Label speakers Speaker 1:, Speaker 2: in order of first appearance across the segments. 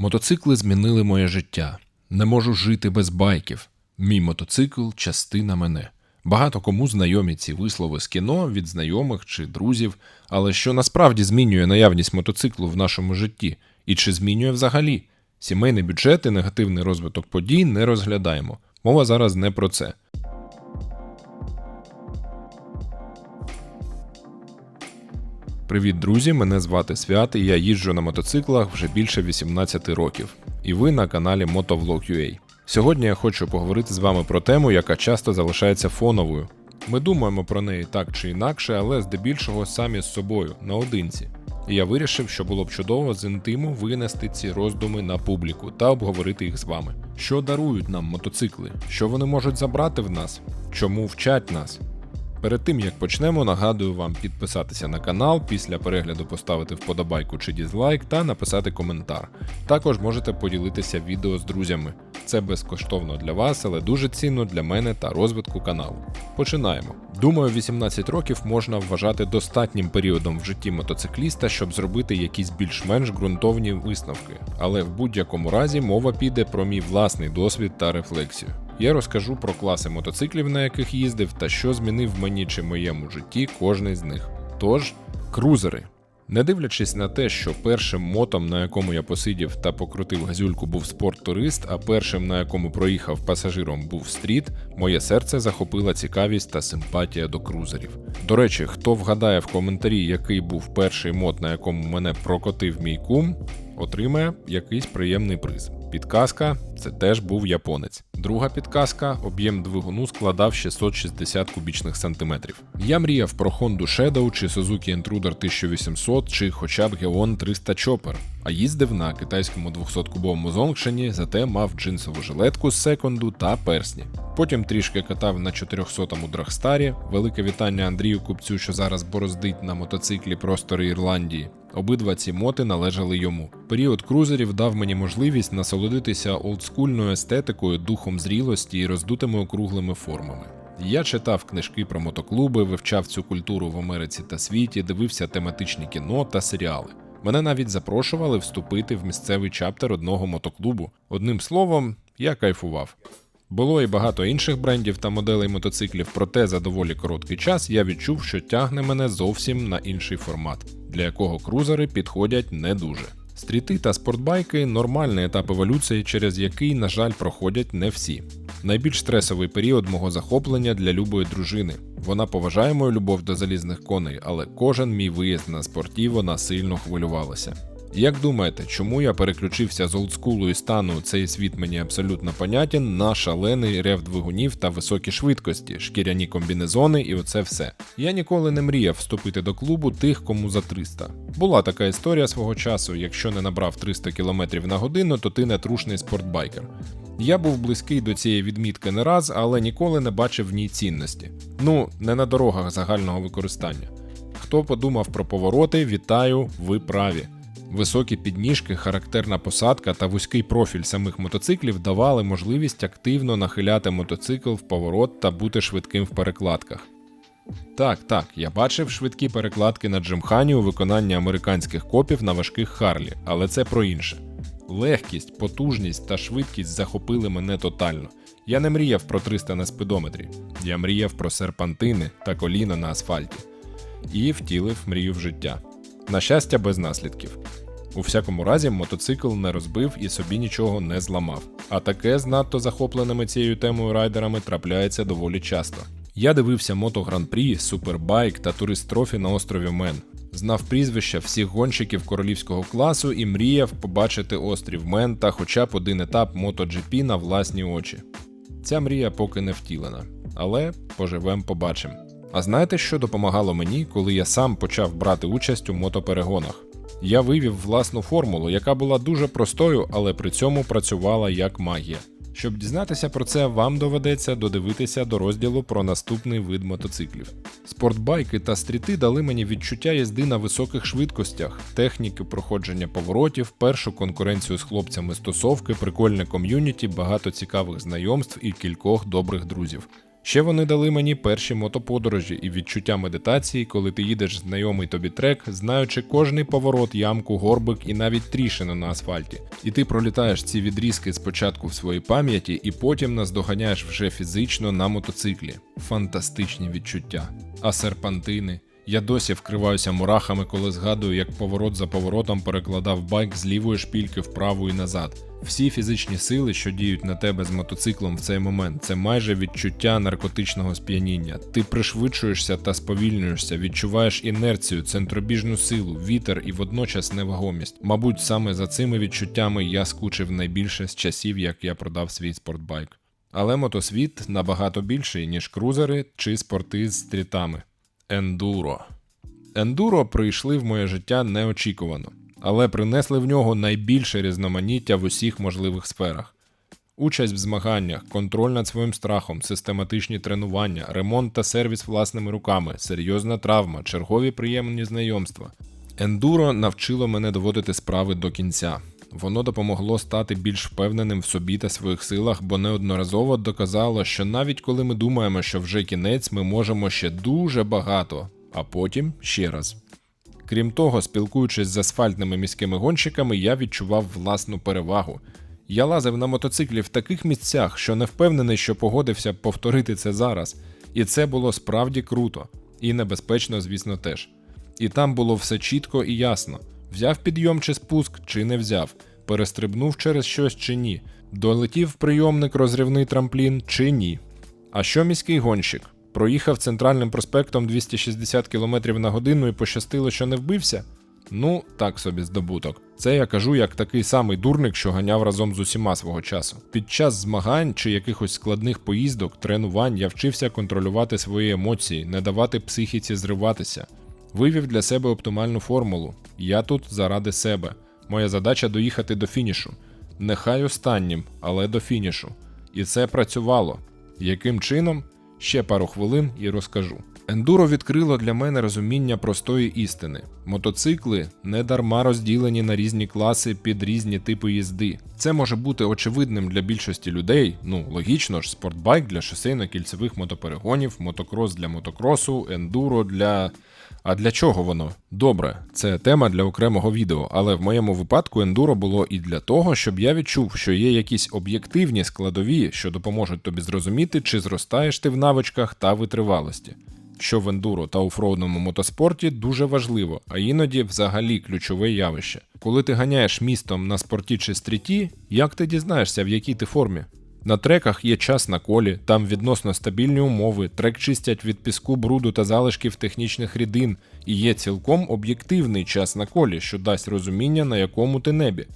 Speaker 1: Мотоцикли змінили моє життя. Не можу жити без байків. Мій мотоцикл частина мене. Багато кому знайомі ці вислови з кіно від знайомих чи друзів, але що насправді змінює наявність мотоциклу в нашому житті, і чи змінює взагалі? Сімейний бюджет і негативний розвиток подій не розглядаємо. Мова зараз не про це. Привіт, друзі! Мене звати Свят, і я їжджу на мотоциклах вже більше 18 років. І ви на каналі Motovlog.ua. Сьогодні я хочу поговорити з вами про тему, яка часто залишається фоновою. Ми думаємо про неї так чи інакше, але здебільшого самі з собою, наодинці. І я вирішив, що було б чудово з інтиму винести ці роздуми на публіку та обговорити їх з вами. Що дарують нам мотоцикли? Що вони можуть забрати в нас? Чому вчать нас? Перед тим як почнемо, нагадую вам підписатися на канал, після перегляду поставити вподобайку чи дізлайк та написати коментар. Також можете поділитися відео з друзями. Це безкоштовно для вас, але дуже цінно для мене та розвитку каналу. Починаємо. Думаю, 18 років можна вважати достатнім періодом в житті мотоцикліста, щоб зробити якісь більш-менш ґрунтовні висновки. Але в будь-якому разі мова піде про мій власний досвід та рефлексію. Я розкажу про класи мотоциклів, на яких їздив, та що змінив мені чи моєму житті кожний з них. Тож, крузери. Не дивлячись на те, що першим мотом, на якому я посидів та покрутив газюльку, був спорт-турист, а першим, на якому проїхав пасажиром, був стріт, моє серце захопила цікавість та симпатія до крузерів. До речі, хто вгадає в коментарі, який був перший мод, на якому мене прокотив мій кум, отримає якийсь приємний приз. Підказка це теж був японець. Друга підказка об'єм двигуну складав 660 кубічних сантиметрів. Я мріяв про Honda Shadow чи Suzuki Intruder 1800 чи хоча б Geon 300 Chopper, а їздив на китайському 200-кубовому зонгшені, зате мав джинсову жилетку з секунду та персні. Потім трішки катав на 400-му Драгстарі. Велике вітання Андрію Купцю, що зараз бороздить на мотоциклі простори Ірландії. Обидва ці моти належали йому. Період крузерів дав мені можливість насолодитися олдскульною естетикою, духом зрілості і роздутими округлими формами. Я читав книжки про мотоклуби, вивчав цю культуру в Америці та світі, дивився тематичні кіно та серіали. Мене навіть запрошували вступити в місцевий чаптер одного мотоклубу. Одним словом, я кайфував. Було і багато інших брендів та моделей мотоциклів, проте за доволі короткий час я відчув, що тягне мене зовсім на інший формат, для якого крузери підходять не дуже. Стріти та спортбайки нормальний етап еволюції, через який, на жаль, проходять не всі. Найбільш стресовий період мого захоплення для любої дружини. Вона поважає мою любов до залізних коней, але кожен мій виїзд на спорті вона сильно хвилювалася. Як думаєте, чому я переключився з олдскулу і стану цей світ мені абсолютно понятен на шалений рев двигунів та високі швидкості, шкіряні комбінезони і оце все? Я ніколи не мріяв вступити до клубу тих, кому за 300. Була така історія свого часу: якщо не набрав 300 км на годину, то ти не трушний спортбайкер. Я був близький до цієї відмітки не раз, але ніколи не бачив в ній цінності. Ну, не на дорогах загального використання. Хто подумав про повороти, вітаю, ви праві. Високі підніжки, характерна посадка та вузький профіль самих мотоциклів давали можливість активно нахиляти мотоцикл в поворот та бути швидким в перекладках. Так, так, я бачив швидкі перекладки на джимхані у виконанні американських копів на важких Харлі, але це про інше. Легкість, потужність та швидкість захопили мене тотально. Я не мріяв про 300 на спидометрі, я мріяв про серпантини та коліна на асфальті. І втілив мрію в життя. На щастя, без наслідків. У всякому разі, мотоцикл не розбив і собі нічого не зламав. А таке з надто захопленими цією темою райдерами трапляється доволі часто. Я дивився мото гран-прі, супербайк та турист трофі на острові Мен. Знав прізвища всіх гонщиків королівського класу і мріяв побачити острів Мен та хоча б один етап MotoGP на власні очі. Ця мрія поки не втілена, але поживем побачим. А знаєте, що допомагало мені, коли я сам почав брати участь у мотоперегонах? Я вивів власну формулу, яка була дуже простою, але при цьому працювала як магія. Щоб дізнатися про це, вам доведеться додивитися до розділу про наступний вид мотоциклів. Спортбайки та стріти дали мені відчуття їзди на високих швидкостях, техніки проходження поворотів, першу конкуренцію з хлопцями стосовки, прикольне ком'юніті, багато цікавих знайомств і кількох добрих друзів. Ще вони дали мені перші мотоподорожі і відчуття медитації, коли ти їдеш знайомий тобі трек, знаючи кожний поворот, ямку, горбик і навіть тріщину на асфальті. І ти пролітаєш ці відрізки спочатку в своїй пам'яті, і потім наздоганяєш вже фізично на мотоциклі. Фантастичні відчуття. А серпантини. Я досі вкриваюся мурахами, коли згадую, як поворот за поворотом перекладав байк з лівої шпільки вправо і назад. Всі фізичні сили, що діють на тебе з мотоциклом в цей момент, це майже відчуття наркотичного сп'яніння. Ти пришвидшуєшся та сповільнюєшся, відчуваєш інерцію, центробіжну силу, вітер і водночас невагомість. Мабуть, саме за цими відчуттями я скучив найбільше з часів, як я продав свій спортбайк. Але мотосвіт набагато більший, ніж крузери чи спорти з стрітами. Ендуро. Ендуро прийшли в моє життя неочікувано, але принесли в нього найбільше різноманіття в усіх можливих сферах. Участь в змаганнях, контроль над своїм страхом, систематичні тренування, ремонт та сервіс власними руками, серйозна травма, чергові приємні знайомства. Ендуро навчило мене доводити справи до кінця. Воно допомогло стати більш впевненим в собі та своїх силах, бо неодноразово доказало, що навіть коли ми думаємо, що вже кінець, ми можемо ще дуже багато, а потім ще раз. Крім того, спілкуючись з асфальтними міськими гонщиками, я відчував власну перевагу. Я лазив на мотоциклі в таких місцях, що не впевнений, що погодився повторити це зараз. І це було справді круто, і небезпечно, звісно, теж. І там було все чітко і ясно: взяв підйом чи спуск, чи не взяв, перестрибнув через щось чи ні, долетів прийомник розривний трамплін чи ні. А що міський гонщик? Проїхав центральним проспектом 260 км на годину і пощастило, що не вбився? Ну, так собі здобуток. Це я кажу як такий самий дурник, що ганяв разом з усіма свого часу. Під час змагань чи якихось складних поїздок, тренувань я вчився контролювати свої емоції, не давати психіці зриватися. Вивів для себе оптимальну формулу. Я тут заради себе. Моя задача доїхати до фінішу. Нехай останнім, але до фінішу. І це працювало. Яким чином? Ще пару хвилин і розкажу. Ендуро відкрило для мене розуміння простої істини. Мотоцикли не дарма розділені на різні класи під різні типи їзди. Це може бути очевидним для більшості людей. Ну логічно ж, спортбайк для шосейно-кільцевих мотоперегонів, мотокрос для мотокросу, ендуро для. А для чого воно? Добре, це тема для окремого відео, але в моєму випадку ендуро було і для того, щоб я відчув, що є якісь об'єктивні складові, що допоможуть тобі зрозуміти, чи зростаєш ти в навичках та витривалості. Що в ендуро та офроудному мотоспорті дуже важливо, а іноді взагалі ключове явище. Коли ти ганяєш містом на спорті чи стріті, як ти дізнаєшся, в якій ти формі? На треках є час на колі, там відносно стабільні умови, трек чистять від піску, бруду та залишків технічних рідин, і є цілком об'єктивний час на колі, що дасть розуміння, на якому ти небі.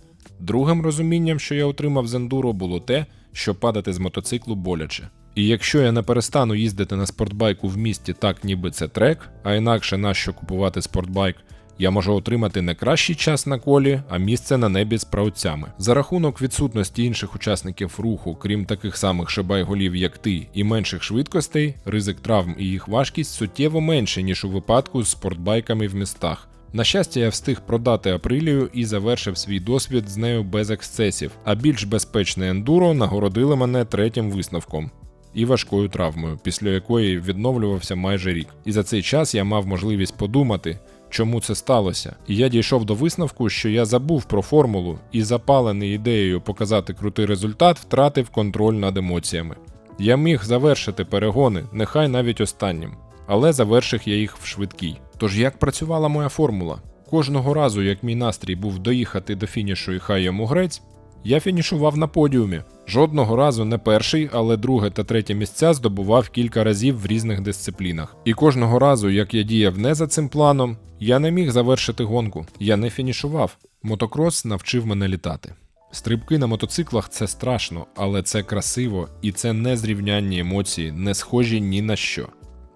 Speaker 1: Другим розумінням, що я отримав з ендуро, було те, що падати з мотоциклу боляче. І якщо я не перестану їздити на спортбайку в місті так, ніби це трек, а інакше нащо купувати спортбайк, я можу отримати не кращий час на колі, а місце на небі з правцями. За рахунок відсутності інших учасників руху, крім таких самих шибайголів, як ти, і менших швидкостей, ризик травм і їх важкість суттєво менше, ніж у випадку з спортбайками в містах. На щастя, я встиг продати Априлію і завершив свій досвід з нею без ексцесів, а більш безпечне ендуро нагородило мене третім висновком. І важкою травмою, після якої відновлювався майже рік. І за цей час я мав можливість подумати, чому це сталося. І я дійшов до висновку, що я забув про формулу і, запалений ідеєю показати крутий результат, втратив контроль над емоціями. Я міг завершити перегони, нехай навіть останнім, але завершив я їх в швидкій. Тож як працювала моя формула? Кожного разу, як мій настрій був доїхати до фінішу і хай йому грець, я фінішував на подіумі. Жодного разу не перший, але друге та третє місця здобував кілька разів в різних дисциплінах. І кожного разу, як я діяв не за цим планом, я не міг завершити гонку. Я не фінішував. Мотокрос навчив мене літати. Стрибки на мотоциклах це страшно, але це красиво і це не зрівнянні емоції, не схожі ні на що.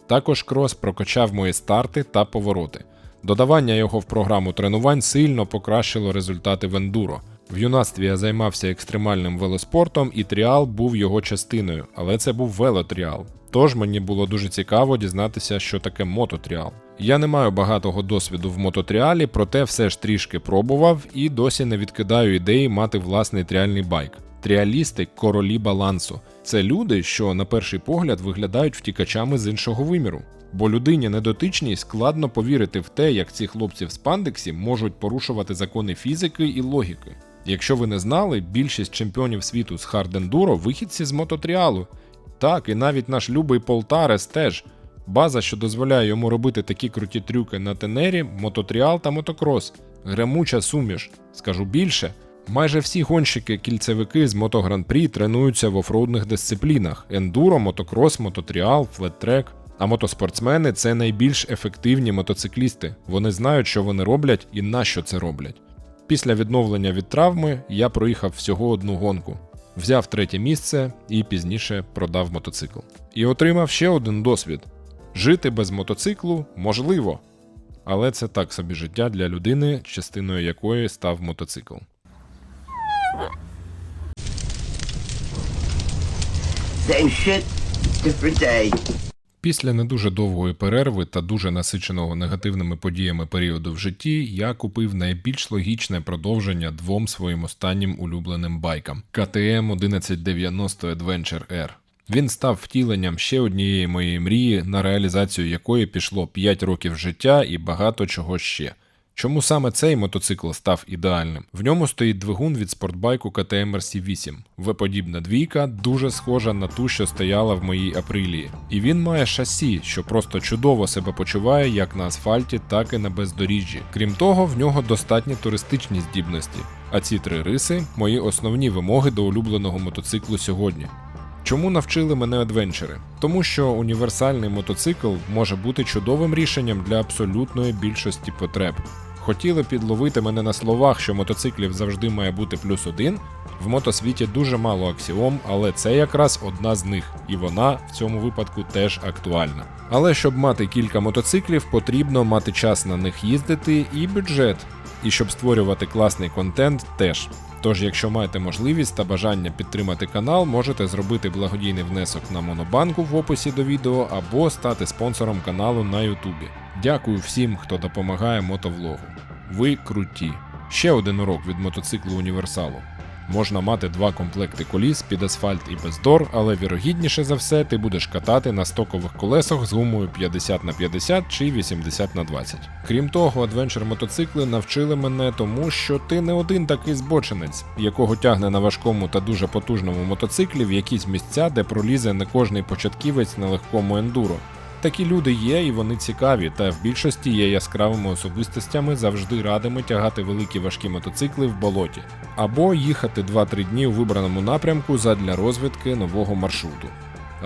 Speaker 1: Також крос прокачав мої старти та повороти. Додавання його в програму тренувань сильно покращило результати в ендуро. В юнацтві я займався екстремальним велоспортом, і тріал був його частиною, але це був велотріал. Тож мені було дуже цікаво дізнатися, що таке мототріал. Я не маю багатого досвіду в мототріалі, проте все ж трішки пробував і досі не відкидаю ідеї мати власний тріальний байк. Тріалісти королі балансу. Це люди, що на перший погляд виглядають втікачами з іншого виміру. Бо людині недотичній складно повірити в те, як ці хлопці в спандексі можуть порушувати закони фізики і логіки. Якщо ви не знали, більшість чемпіонів світу з хардендуро вихідці з мототріалу. Так, і навіть наш любий Полтарес теж. База, що дозволяє йому робити такі круті трюки на тенері, мототріал та мотокрос. Гремуча суміш. Скажу більше. Майже всі гонщики-кільцевики з мотогран-прі тренуються в офроудних дисциплінах: ендуро, мотокрос, мототріал, флеттрек. А мотоспортсмени це найбільш ефективні мотоциклісти. Вони знають, що вони роблять і на що це роблять. Після відновлення від травми я проїхав всього одну гонку, взяв третє місце і пізніше продав мотоцикл. І отримав ще один досвід: жити без мотоциклу можливо. Але це так собі життя для людини, частиною якої став мотоцикл.
Speaker 2: Same shit, different day.
Speaker 1: Після не дуже довгої перерви та дуже насиченого негативними подіями періоду в житті я купив найбільш логічне продовження двом своїм останнім улюбленим байкам KTM 1190 Adventure R. Він став втіленням ще однієї моєї мрії, на реалізацію якої пішло 5 років життя і багато чого ще. Чому саме цей мотоцикл став ідеальним? В ньому стоїть двигун від спортбайку KTM RC8. В-подібна двійка дуже схожа на ту, що стояла в моїй априлії. І він має шасі, що просто чудово себе почуває як на асфальті, так і на бездоріжжі. Крім того, в нього достатні туристичні здібності. А ці три риси мої основні вимоги до улюбленого мотоциклу сьогодні. Чому навчили мене адвенчери? Тому що універсальний мотоцикл може бути чудовим рішенням для абсолютної більшості потреб. Хотіли підловити мене на словах, що мотоциклів завжди має бути плюс один. В мотосвіті дуже мало аксіом, але це якраз одна з них, і вона в цьому випадку теж актуальна. Але щоб мати кілька мотоциклів, потрібно мати час на них їздити і бюджет. І щоб створювати класний контент, теж. Тож, якщо маєте можливість та бажання підтримати канал, можете зробити благодійний внесок на Монобанку в описі до відео або стати спонсором каналу на Ютубі. Дякую всім, хто допомагає мотовлогу. Ви круті. Ще один урок від мотоциклу універсалу. Можна мати два комплекти коліс під асфальт і без дор, але вірогідніше за все ти будеш катати на стокових колесах з гумою 50 на 50 чи 80 на 20. Крім того, адвенчер мотоцикли навчили мене тому, що ти не один такий збочинець, якого тягне на важкому та дуже потужному мотоциклі в якісь місця, де пролізе не кожний початківець на легкому ендуро. Такі люди є, і вони цікаві, та в більшості є яскравими особистостями, завжди радими тягати великі важкі мотоцикли в болоті, або їхати 2-3 дні у вибраному напрямку задля розвідки нового маршруту.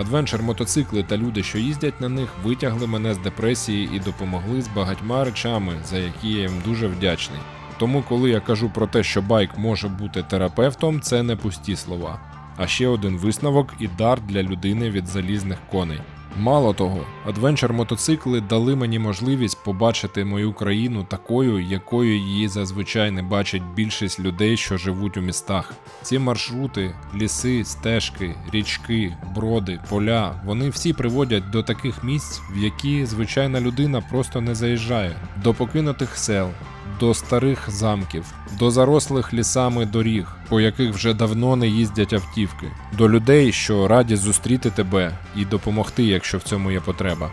Speaker 1: Адвенчер мотоцикли та люди, що їздять на них, витягли мене з депресії і допомогли з багатьма речами, за які я їм дуже вдячний. Тому, коли я кажу про те, що байк може бути терапевтом, це не пусті слова. А ще один висновок і дар для людини від залізних коней. Мало того, адвенчер мотоцикли дали мені можливість побачити мою країну такою, якою її зазвичай не бачить більшість людей, що живуть у містах. Ці маршрути, ліси, стежки, річки, броди, поля вони всі приводять до таких місць, в які звичайна людина просто не заїжджає, до покинутих сел. До старих замків, до зарослих лісами доріг, по яких вже давно не їздять автівки, до людей, що раді зустріти тебе і допомогти, якщо в цьому є потреба,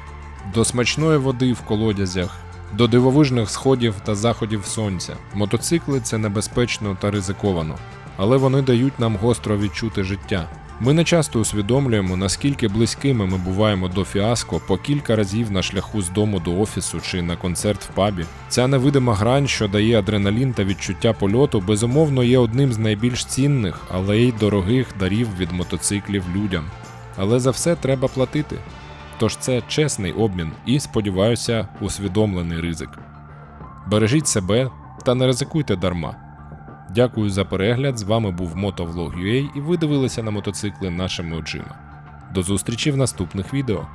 Speaker 1: до смачної води в колодязях, до дивовижних сходів та заходів сонця. Мотоцикли це небезпечно та ризиковано, але вони дають нам гостро відчути життя. Ми не часто усвідомлюємо, наскільки близькими ми буваємо до фіаско по кілька разів на шляху з дому до офісу чи на концерт в пабі. Ця невидима грань, що дає адреналін та відчуття польоту, безумовно є одним з найбільш цінних, але й дорогих дарів від мотоциклів людям. Але за все треба платити. Тож це чесний обмін і, сподіваюся, усвідомлений ризик. Бережіть себе та не ризикуйте дарма. Дякую за перегляд. З вами був Motovlog.ua і ви дивилися на мотоцикли нашими очима. До зустрічі в наступних відео.